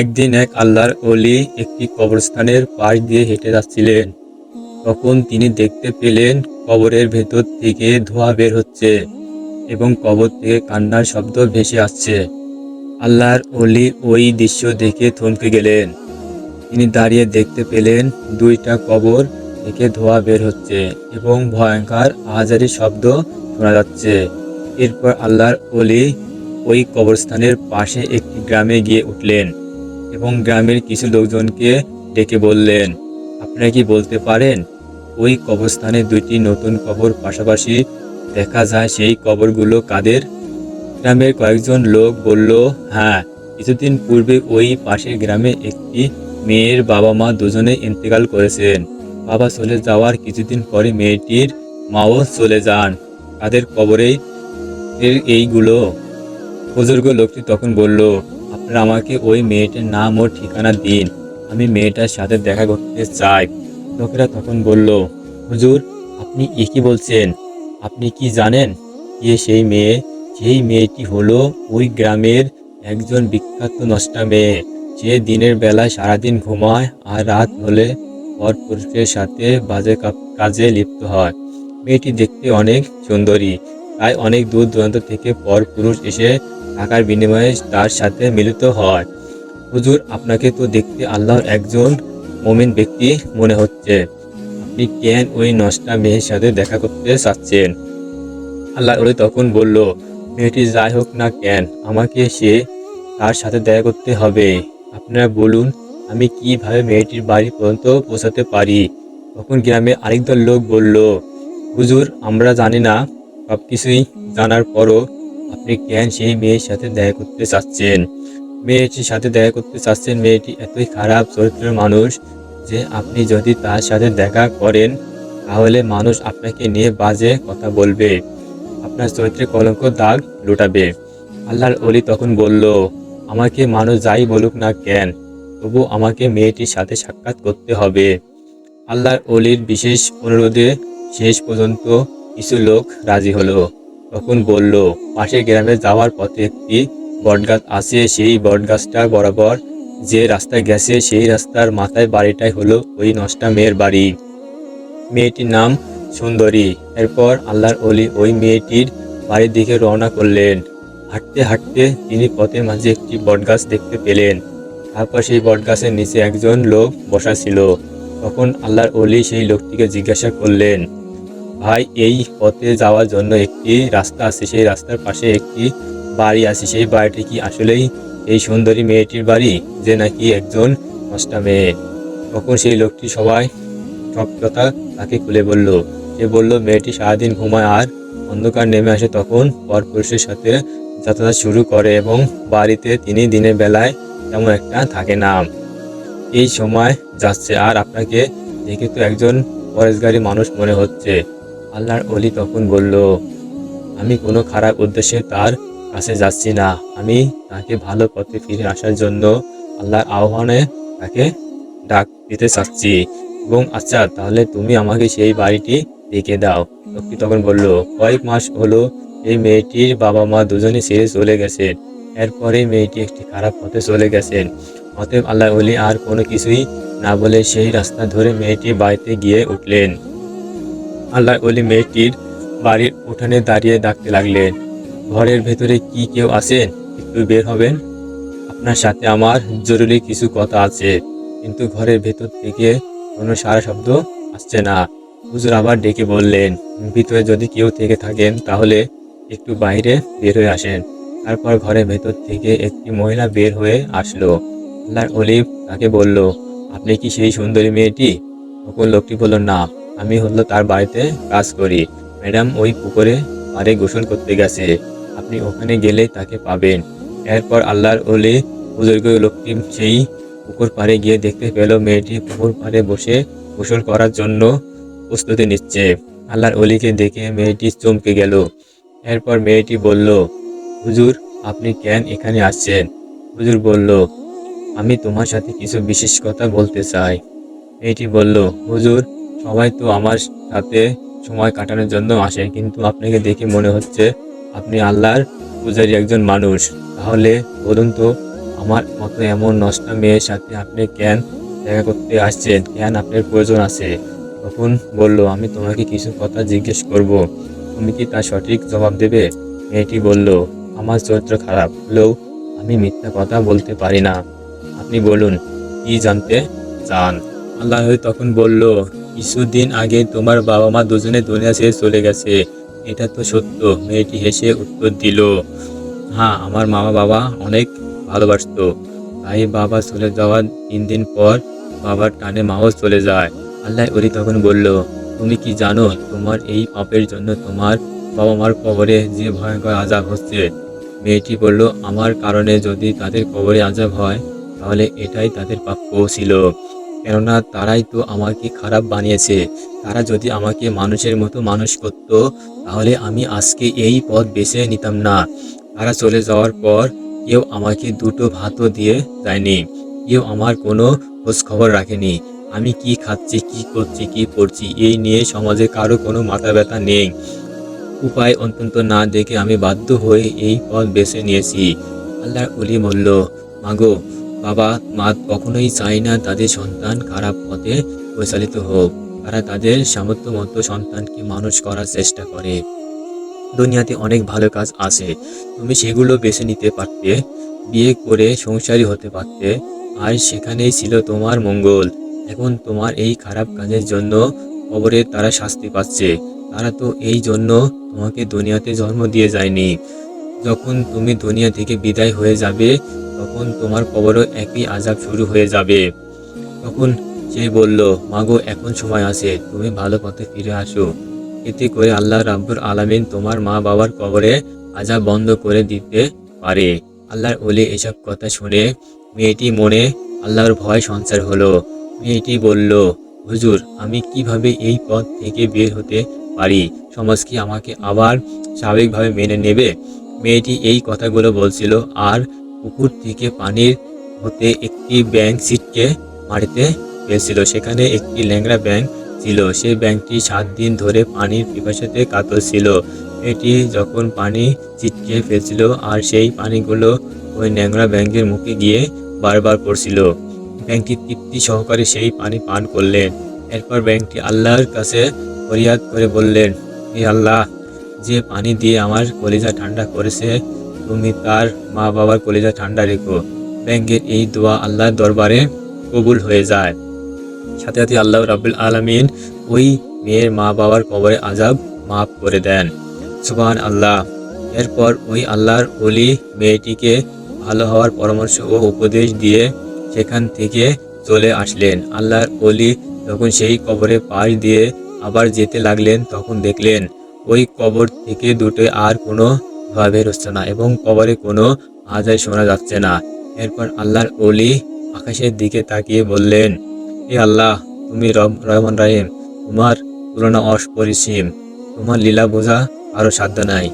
একদিন এক আল্লাহর অলি একটি কবরস্থানের পাশ দিয়ে হেঁটে যাচ্ছিলেন। তখন তিনি দেখতে পেলেন কবরের ভেতর থেকে ধোঁয়া বের হচ্ছে এবং কবর থেকে কান্নার শব্দ ভেসে আসছে। আল্লাহর অলি ওই দৃশ্য দেখে থমকে গেলেন। তিনি দাঁড়িয়ে দেখতে পেলেন দুইটা কবর থেকে ধোঁয়া বের হচ্ছে এবং ভয়ঙ্কর আহাজারি শব্দ শোনা যাচ্ছে। এরপর আল্লাহর অলি ওই কবরস্থানের পাশে একটি গ্রামে গিয়ে উঠলেন। এবং গ্রামের কিছু লোকজনকে ডেকে বললেন, আপনারা কি বলতে পারেন? ওই কবরস্থানে দুইটি নতুন কবর পাশাপাশি দেখা যায়, সেই কবরগুলো কাদের? গ্রামের কয়েকজন লোক বলল হ্যাঁ কিছুদিন পূর্বে ওই পাশের গ্রামে একটি মেয়ের বাবা মা দুজনে ইন্তেকাল করেছেন। বাবা চলে যাওয়ার কিছুদিন পরে মেয়েটির মাও চলে যান। তাদের কবরেই এইগুলো। বুজুর্গ লোকটি তখন বলল আপনারা আমাকে ওই মেয়েটার নাম ও ঠিকানা দিন। আমি মেয়েটার সাথে দেখা করতে চাই। লোকেরা তখন বলল, হুজুর, আপনি এ কি বলছেন? আপনি কি জানেন কে সেই মেয়ে, সেই মেয়েটি হলো ওই গ্রামের একজন বিখ্যাত নষ্টা মেয়ে। যে দিনের বেলায় সারাদিন ঘুমায় আর রাত হলে পর পুরুষের সাথে বাজে কাজে লিপ্ত হয়। মেয়েটি দেখতে অনেক সুন্দরী। তাই অনেক দূর দূরান্ত থেকে পর পুরুষ এসে টাকার বিনিময়ে তার সাথে মিলিত হয়। হুজুর, আপনাকে তো দেখতে আল্লাহর একজন মমিন ব্যক্তি মনে হচ্ছে। আপনি কেন ওই নষ্টা মেয়ের সাথে দেখা করতে চাচ্ছেন? আল্লাহ ওরে তখন বলল, মেয়েটি যাই হোক না কেন, আমাকে সে তার সাথে দেখা করতে হবে। আপনারা বলুন, আমি কীভাবে মেয়েটির বাড়ি পর্যন্ত পৌঁছাতে পারি? তখন গ্রামে আরেক দল লোক বলল, হুজুর, আমরা জানি না সব কিছুই জানার পরও আপনি কেন সেই মেয়ের সাথে দেখা করতে চাচ্ছেন? মেয়েটির সাথে দেখা করতে চাচ্ছেন, মেয়েটি এতই খারাপ, চরিত্রের মানুষ যে আপনি যদি তার সাথে দেখা করেন, তাহলে মানুষ আপনাকে নিয়ে বাজে কথা বলবে। আপনার চরিত্রে কলঙ্ক দাগ লুটাবে। আল্লাহর অলি তখন বলল, আমাকে মানুষ যাই বলুক না কেন, তবু আমাকে মেয়েটির সাথে সাক্ষাৎ করতে হবে। আল্লাহর অলির বিশেষ অনুরোধে শেষ পর্যন্ত কিছু লোক রাজি হলো। তখন বলল, পাশের গ্রামে যাওয়ার পথে একটি বটগাছ আছে, সেই বটগাছটা বরাবর যে রাস্তা গেছে, সেই রাস্তার মাথায় বাড়িটাই হলো ওই নষ্টা মেয়ের বাড়ি। মেয়েটির নাম সুন্দরী। এরপর আল্লাহর অলি ওই মেয়েটির বাড়ির দিকে রওনা করলেন। হাঁটতে হাঁটতে তিনি পথের মাঝে একটি বটগাছ দেখতে পেলেন। তারপর সেই বটগাছের নিচে একজন লোক বসা ছিল। তখন আল্লাহর অলি সেই লোকটিকে জিজ্ঞাসা করলেন ভাই, এই পথে যাওয়ার জন্য একটি রাস্তা আছে। সেই রাস্তার পাশে একটি বাড়ি আছে। সেই বাড়িটি কি আসলেই এই সুন্দরী মেয়েটির বাড়ি, যে নাকি একজন নষ্টা মেয়ে? তখন সেই লোকটি সবাই সব কথা তাকে খুলে বলল, সে বলল, মেয়েটি সারাদিন ঘুমায় আর অন্ধকার নেমে আসে। তখন পরপুরুষের সাথে যাতায়াত শুরু করে এবং বাড়িতে তিনি দিনের বেলায় তেমন একটা থাকে না। এই সময় যাচ্ছে। আর আপনাকে দেখে তো একজন পরেশগারী মানুষ মনে হচ্ছে। আল্লাহর অলি তখন বলল, আমি কোনো খারাপ উদ্দেশ্যে তার কাছে যাচ্ছি না। আমি তাকে ভালো পথে ফিরে আসার জন্য আল্লাহর আহ্বানে তাকে ডাক দিতে চাচ্ছি। এবং আচ্ছা তাহলে তুমি আমাকে সেই বাড়িটি দেখে দাও। লোকটি তখন বলল, কয়েক মাস হলো এই মেয়েটির বাবা মা দুজনে ছেড়ে চলে গেছেন এরপরে মেয়েটি একটি খারাপ পথে চলে গেছেন অতএব আল্লাহ অলি আর কোনো কিছুই না বলে সেই রাস্তা ধরে মেয়েটি বাড়িতে গিয়ে উঠলেন। আল্লাহ অলি মেয়েটির বাড়ির উঠানে দাঁড়িয়ে ডাকতে লাগলেন, ঘরের ভেতরে কি কেউ আছেন একটু বের হবেন? আপনার সাথে আমার জরুরি কিছু কথা আছে, কিন্তু ঘরের ভেতর থেকে কোনো সারা শব্দ আসছে না। হুজুর আবার ডেকে বললেন, ভিতরে যদি কেউ থেকে থাকেন, তাহলে একটু বাইরে বের হয়ে আসেন। তারপর ঘরের ভেতর থেকে একটি মহিলা বের হয়ে আসলো। আল্লাহর অলিভ তাকে বলল, আপনি কি সেই সুন্দরী মেয়েটি? তখন লোকটি বলল, না। আমি হলো তার বাড়িতে কাজ করি। ম্যাডাম ওই পুকুরে পাড়ে গোসল করতে গেছে। আপনি ওখানে গেলে তাকে পাবেন। এরপর আল্লাহর অলি বুজুর্গ লোকটি সেই পুকুর পাড়ে গিয়ে দেখতে পেল মেয়েটি পুকুর পাড়ে বসে গোসল করার জন্য প্রস্তুতি নিচ্ছে। আল্লাহর অলিকে দেখে মেয়েটি চমকে গেল। এরপর মেয়েটি বলল, হুজুর, আপনি কেন এখানে আসছেন? হুজুর বলল, আমি তোমার সাথে কিছু বিশেষ কথা বলতে চাই। মেয়েটি বলল, হুজুর সবাই তো আমার সাথে সময় কাটানোর জন্য আসে, কিন্তু আপনাকে দেখে মনে হচ্ছে আপনি আল্লাহর পূজারী একজন মানুষ। তাহলে বলুন তো, আমার মতো এমন নষ্টা মেয়ের সাথে আপনি কেন দেখা করতে আসছেন? কেন আপনার প্রয়োজন আছে? তখন বলল, আমি তোমাকে কিছু কথা জিজ্ঞেস করব। তুমি কি তার সঠিক জবাব দেবে? মেয়েটি বলল, আমার চরিত্র খারাপ। হলেও আমি মিথ্যা কথা বলতে পারি না। আপনি বলুন, কি জানতে চান? আল্লাহ তখন বলল কিছুদিন আগে তোমার বাবা মা দুজনে দুনিয়া ছেড়ে চলে গেছে। এটা তো সত্য। মেয়েটি হেসে উত্তর দিল হ্যাঁ আমার মামা বাবা অনেক ভালোবাসতো। তাই বাবা চলে যাওয়ার তিন দিন পর বাবার টানে মাও চলে যায়। আল্লাহ ওরি তখন বলল, তুমি কি জানো তোমার এই পাপের জন্য তোমার বাবা মার কবরে যে ভয়ঙ্কর আজাব হচ্ছে? মেয়েটি বলল, আমার কারণে যদি তাদের কবরে আজাব হয়, তাহলে এটাই তাদের প্রাপ্য ছিল কেননা তারাই তো আমাকে খারাপ বানিয়েছে। তারা যদি আমাকে মানুষের মতো মানুষ করত, তাহলে আমি আজকে এই পথ বেছে নিতাম না। তারা চলে যাওয়ার পর কেউ আমাকে দুটো ভাতও দিয়ে যায়নি। কেউ আমার কোনো খোঁজ খবর রাখেনি। আমি কি খাচ্ছি, কি করছি, কি পড়ছি, এই নিয়ে সমাজে কারও কোনো মাথা ব্যথা নেই। উপায় অত্যন্ত না দেখে আমি বাধ্য হয়ে এই পথ বেছে নিয়েছি। আল্লাহর অলি বলল, মাগো বাবা, মা কখনোই চায় না তাদের সন্তান খারাপ পথে পরিচালিত হোক। তারা তাদের সামর্থ্য মতো সন্তানকে মানুষ করার চেষ্টা করে। দুনিয়াতে অনেক ভালো কাজ আছে। তুমি সেগুলো বেছে নিতে পারতে, বিয়ে করে সংসারী হতে পারতে। আর সেখানেই ছিল তোমার মঙ্গল। এখন তোমার এই খারাপ কাজের জন্য কবরে তারা শাস্তি পাচ্ছে। তারা তো এই জন্য তোমাকে দুনিয়াতে জন্ম দিয়ে যায়নি। যখন তুমি দুনিয়া থেকে বিদায় হয়ে যাবে তখন তোমার কবরও একই আজাব শুরু হয়ে যাবে। তখন সে বলল, মাগো, এখন সময় আছে, তুমি ভালো পথে ফিরে আসো। এতে করে আল্লাহ রাব্বুর আলামিন তোমার মা বাবার কবরে আজাব বন্ধ করে দিতে পারে। আল্লাহর ওলি এসব কথা শুনে মেয়েটি মনে আল্লাহর ভয় সঞ্চার হলো। মেয়েটি বলল, হুজুর, আমি কীভাবে এই পথ থেকে বের হতে পারি? সমাজ কি আমাকে আবার স্বাভাবিকভাবে মেনে নেবে? মেয়েটি এই কথাগুলো বলছিল, আর পুকুর থেকে পানির হতে একটি ব্যাংক সিটকে মাটিতে ফেলছিল সেখানে একটি ল্যাংড়া ব্যাংক ছিল। সেই ব্যাংকটি সাত দিন ধরে পানির পিপাসাতে কাতর ছিল। এটি যখন পানি ছিটকে ফেলছিল আর সেই পানিগুলো ওই ন্যাংরা ব্যাংকের মুখে গিয়ে বারবার পড়ছিল। ব্যাংকটি তৃপ্তি সহকারে সেই পানি পান করলেন। এরপর ব্যাংকটি আল্লাহর কাছে ফরিয়াদ করে বললেন, হে আল্লাহ, যে পানি দিয়ে আমার কলিজা ঠান্ডা করেছে তুমি তার মা বাবার কলিজা ঠান্ডা রেখো। ব্যাংকের এই দোয়া আল্লাহর দরবারে কবুল হয়ে যায়। সাথে সাথে আল্লাহ রাবুল আলমিন ওই মেয়ের মা বাবার কবরে আজাব মাফ করে দেন। সুবান আল্লাহ এরপর ওই আল্লাহর অলি মেয়েটিকে ভালো হওয়ার পরামর্শ ও উপদেশ দিয়ে সেখান থেকে চলে আসলেন। আল্লাহর অলি যখন সেই কবরে পাশ দিয়ে আবার যেতে লাগলেন, তখন দেখলেন ওই কবর থেকে দুটো আর কোনো ধোয়া বের হচ্ছে না এবং কবরে কোনো আজাই শোনা যাচ্ছে না। এরপর আল্লাহর অলি আকাশের দিকে তাকিয়ে বললেন এ আল্লাহ, তুমি রহমান রাহিম, তোমার তুলনা অপরিসীম তোমার লীলা বোঝা আরও সাধ্য নাই।